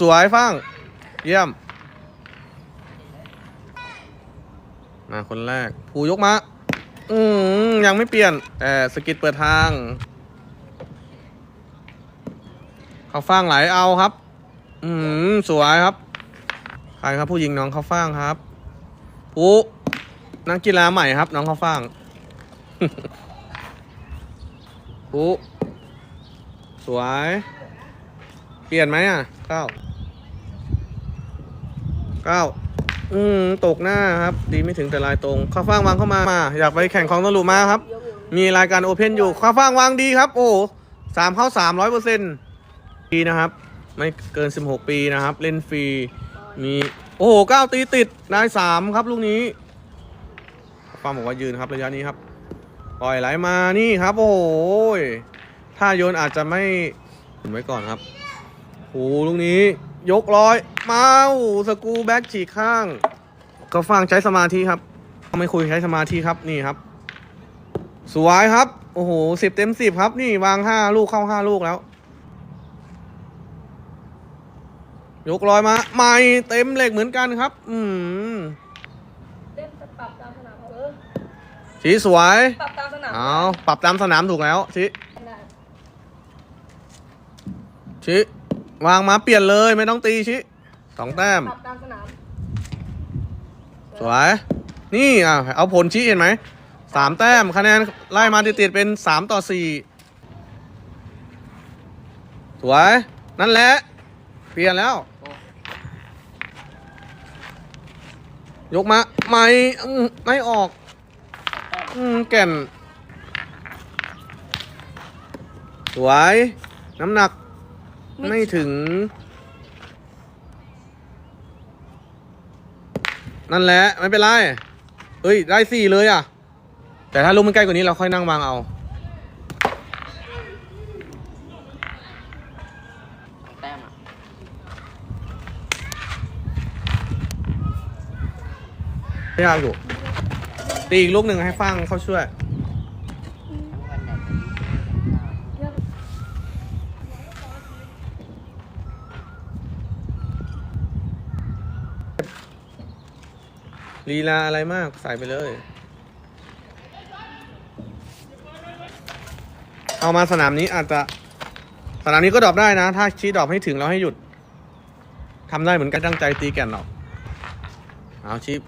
สวยฟังเยี่ยม มาคนแรกผูยกมา อืมยังไม่เปลี่ยน แต่สกิดเปิดทาง เขาฟังไหลเอาครับ อืมสวยครับ ใครครับผู้หญิงน้องเขาฟังครับผู้นักกีฬาใหม่ครับ น้องเขาฟังผู้สวย เปลี่ยนไหมอะเก้าเก้าอืมตกหน้าครับ ดีไม่ถึงแต่ลายตรงข้าวฟ่างวางเข้ามามาอยากไปแข่งของตลุมาครับ มีรายการโอเพนอยู่ข้าวฟ่างวางดีครับ โอ้สามเข้าสามร้อยเปอร์เซ็นต์ปีนะครับ ไม่เกินสิบหกปีนะครับ เล่นฟรีมีโอ้โหเก้าตีติดได้สามครับลูกนี้ข้าวฟางบอกว่ายืนครับระยะนี้ครับ ปล่อยไหลมานี่ครับ โอ้โหถ้าโยนอาจจะไม่ถึงไว้ก่อนครับ โอ้โหลูกนี้ ยกร้อย มาโอ้โหสกรูแบ็กฉีกข้าง ก็ฟังใช้สมาธิครับไม่คุยใช้สมาธิครับนี่ครับ สวยครับ โอ้โหสิบเต็มสิบครับ นี่วางห้าลูกเข้าห้าลูกแล้ว ยกร้อยมาใหม่เต็มเหล็กเหมือนกันครับ อืมเล่นปรับตามสนามเออชี้สวยปรับตามสนามเอาปรับตามสนามถูกแล้วชี้ได้ชี้ วางมาเปลี่ยนเลยไม่ต้องตีชี้สองแต้มปรับตามสนามสวยนี่อะเอาผลชี้เห็นไหมสามแต้มคะแนนไล่มาติดๆเป็นสามต่อสี่สวย นั่นแหละ เปลี่ยนแล้ว ยกมา ไม่อื้อไม่ออก อืมแก่น สวย น้ำหนัก ไม่ถึง นั่นแหละ ไม่เป็นไร เฮ้ย ได้สี่เลยอะ แต่ถ้าลูกมันใกล้กว่านี้เราค่อยนั่งวางเอา แต้มอะ ไม่ยากอยู่ตีอีกลูกหนึ่งให้ฟังเขาช่วย วันไหน ลีลาอะไรมากใส่ไปเลย เอามาสนามนี้อาจจะ สนามนี้ก็ดรอปได้นะ ถ้าชี้ดรอปให้ถึงแล้วให้หยุดทำได้เหมือนกันตั้งใจตีแก่นหรอกเอาชิป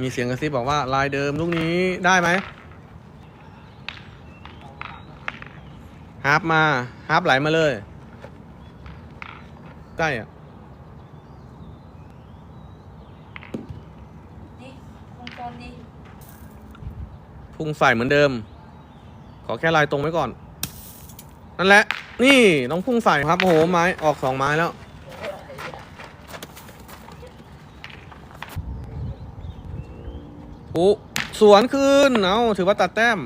มีเสียงกระซิบบอกว่าลายเดิมลูกนี้ได้ไหมฮาร์ปมาฮาร์ปไหลมาเลย ใกล้อะ ดี วงจรดีพุ่งใส่เหมือนเดิม ขอแค่ลายตรงไว้ก่อน นั่นแหละ นี่ต้องพุ่งใส่ครับโอ้โหไม้ออกสองไม้แล้ว ปุ๊สวนคืนเอาถือว่าตัดแต้ม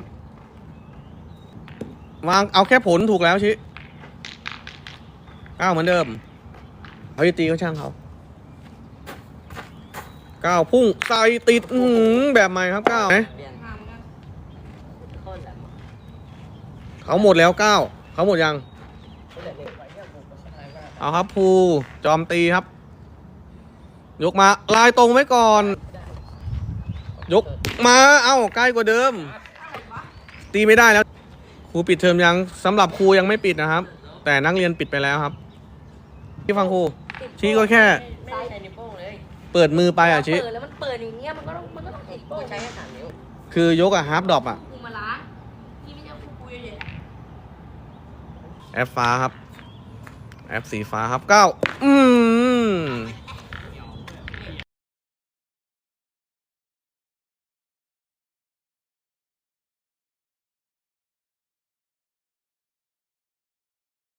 วางเอาแค่ผลถูกแล้วชิเก้าเหมือนเดิมเอาจะตีก็ช่างเขา ก้าพุ่งใส่ติดอื้อหือแบบใหม่ครับเก้าเปลี่ยนห้ามนะโคตรแหลมเขาหมดแล้วเก้าเขาหมดยังเอาครับภูจอมตีครับ ยกมาลายตรงไว้ก่อน ยกมาเอ้าใกล้กว่าเดิม ตีไม่ได้แล้วครูปิดเทอมยังสำหรับครูยังไม่ปิดนะครับ แต่นักเรียนปิดไปแล้วครับ ที่ฟังครูชี้ก็แค่ ไม่ได้ใช้นิ้ว เลยเปิดมือไปอะชี้เปิดแล้วมันเปิดอย่างเงี้ยมันก็ต้องมันก็ต้องติดโป้กูงใช้แค่สามนิ้วคือยกอะฮาร์ปดรอปอะกูมาล้างพี่ไม่ใช่กูกูเย็นแอปฟ้าครับ แอปสีฟ้าครับเก้าอืม